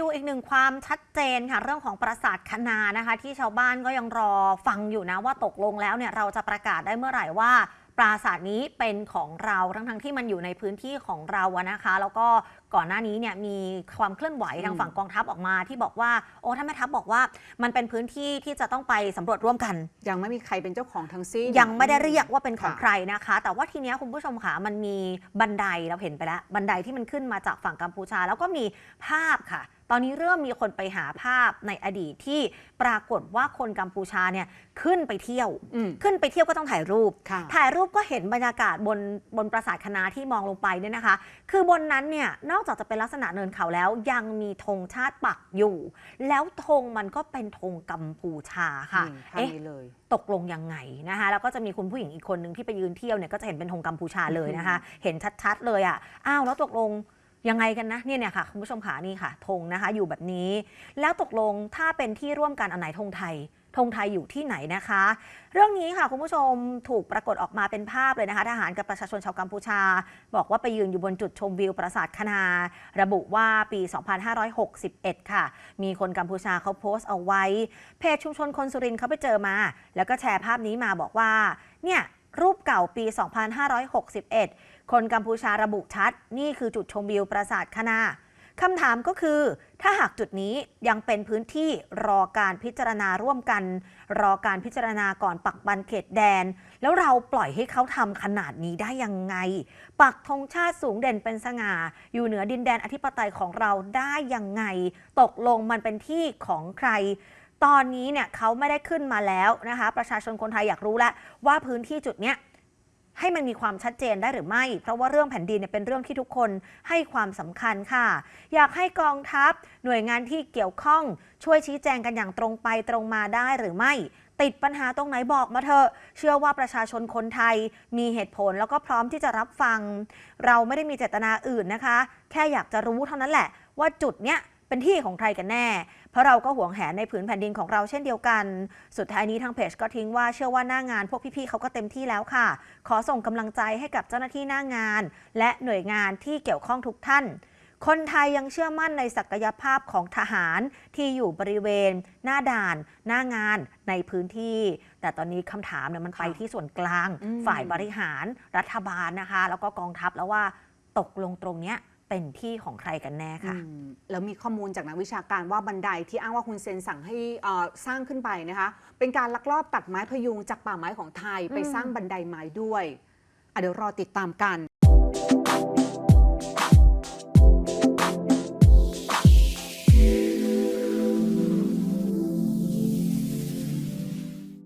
ดูอีกหนึ่งความชัดเจนค่ะ เรื่องของปราสาทคณานะคะ ที่ชาวบ้านก็ยังรอฟังอยู่นะว่าตกลงแล้วเนี่ยเราจะประกาศได้เมื่อไหร่ว่าปราสาทนี้เป็นของเราทั้งทั้งๆที่มันอยู่ในพื้นที่ของเราอะนะคะ แล้วก็ก่อนหน้านี้เนี่ยมีความเคลื่อนไหวทางฝั่งกองทัพออกมา ที่บอกว่าโอ้ท่านแม่ทัพบอกว่า มันเป็นพื้นที่ที่จะต้องไปสำรวจร่วมกัน ยังไม่มีใครเป็นเจ้าของทั้งสิ้นยังไม่ได้เรียกว่าเป็นของค่ะใครนะคะ แต่ว่าทีเนี้ยคุณผู้ชมค่ะมันมีบันไดเราเห็นไปแล้วบันไดที่มันขึ้นมาจากฝั่งกัมพูชา แล้วก็มีภาพค่ะ ตอนนี้เริ่มมีคนไปหาภาพในอดีตที่ปรากฏว่าคนกัมพูชาเนี่ยขึ้นไปเที่ยวอืมขึ้นไปเที่ยวก็ต้องถ่ายรูปค่ะถ่ายรูปก็เห็นบรรยากาศบนบนปราสาทคณะที่มองลงไปเนี่ยนะคะ คือบนนั้นเนี่ยนอกจากจะเป็นลักษณะเนินเขาแล้ว ยังมีธงชาติปักอยู่ แล้วธงมันก็เป็นธงกัมพูชาค่ะนี่ภาพเอ๊ะนี้เลยตกลงยังไงนะคะแล้วก็จะมีคุณผู้หญิงอีกคนหนึ่งที่ไปยืนเที่ยวเนี่ยก็จะเห็นเป็นธงกัมพูชาเลยนะคะ เห็นชัดๆเลยอะอ้าวแล้วตกลง ยังไงกันนะเนี่ยเนี่ยค่ะคุณผู้ชมขานี่ค่ะธงนะคะ อยู่แบบนี้ แล้วตกลงถ้าเป็นที่ร่วมกันอันไหนธงไทยธงไทยอยู่ที่ไหนนะคะ เรื่องนี้ค่ะคุณผู้ชมถูกปรากฏออกมาเป็นภาพเลยนะคะ ทหารกับประชาชนชาวกัมพูชา บอกว่าไปยืนอยู่บนจุดชมวิวปราสาทคณา ระบุว่าปี 2561 ค่ะ มีคนกัมพูชาเขาโพสต์เอาไว้ เพจชุมชนคนสุรินทร์เขาไปเจอมา แล้วก็แชร์ภาพนี้มาบอกว่าเนี่ย รูปเก่าปี 2561 คนกัมพูชาระบุชัด นี่คือจุดชมวิวปราสาทคณาคำถามก็คือ ถ้าหากจุดนี้ยังเป็นพื้นที่รอการพิจารณาร่วมกัน รอการพิจารณาก่อนปักบันเขตแดน แล้วเราปล่อยให้เขาทำขนาดนี้ได้ยังไง ปักธงชาติสูงเด่นเป็นสง่า อยู่เหนือดินแดนอธิปไตยของเราได้ยังไง ตกลงมันเป็นที่ของใคร ตอนนี้เนี่ยเขาไม่ได้ขึ้นมาแล้วนะคะ ประชาชนคนไทยอยากรู้แล้วว่าพื้นที่จุดเนี้ยให้มันมีความชัดเจนได้หรือไม่ เพราะว่าเรื่องแผ่นดินเนี่ยเป็นเรื่องที่ทุกคนให้ความสำคัญค่ะ อยากให้กองทัพ หน่วยงานที่เกี่ยวข้องช่วยชี้แจงกันอย่างตรงไปตรงมาได้หรือไม่ ติดปัญหาตรงไหนบอกมาเถอะ เชื่อว่าประชาชนคนไทยมีเหตุผลแล้วก็พร้อมที่จะรับฟัง เราไม่ได้มีเจตนาอื่นนะคะ แค่อยากจะรู้เท่านั้นแหละ ว่าจุดเนี้ยเป็นที่ของใครกันแน่ ราะเราก็หวงแหนในผืนแผ่นดินของเราเช่นเดียวกัน สุดท้ายนี้ทางเพจก็ทิ้งว่าเชื่อว่าหน้างานพวกพี่ๆเขาก็เต็มที่แล้วค่ะ ขอส่งกำลังใจให้กับเจ้าหน้าที่หน้างาน และหน่วยงานที่เกี่ยวข้องทุกท่าน คนไทยยังเชื่อมั่นในศักยภาพของทหารที่อยู่บริเวณ หน้าด่าน หน้างานในพื้นที่ แต่ตอนนี้คำถามเนี่ยมันไปค่ะที่ส่วนกลางอืมฝ่ายบริหารรัฐบาลนะคะ แล้วก็กองทัพแล้วว่าตกลงตรงเนี้ย เป็นที่ของใครกันแน่ค่ะอืมแล้วมีข้อมูลจากนักวิชาการว่าบันไดที่อ้างว่าคุณเซนสั่งให้เอ่อสร้างขึ้นไปนะคะ เป็นการลักลอบตัดไม้พยุงจากป่าไม้ของไทยไปอืมสร้างบันไดไม้ด้วยอะเดี๋ยวรอติดตามกัน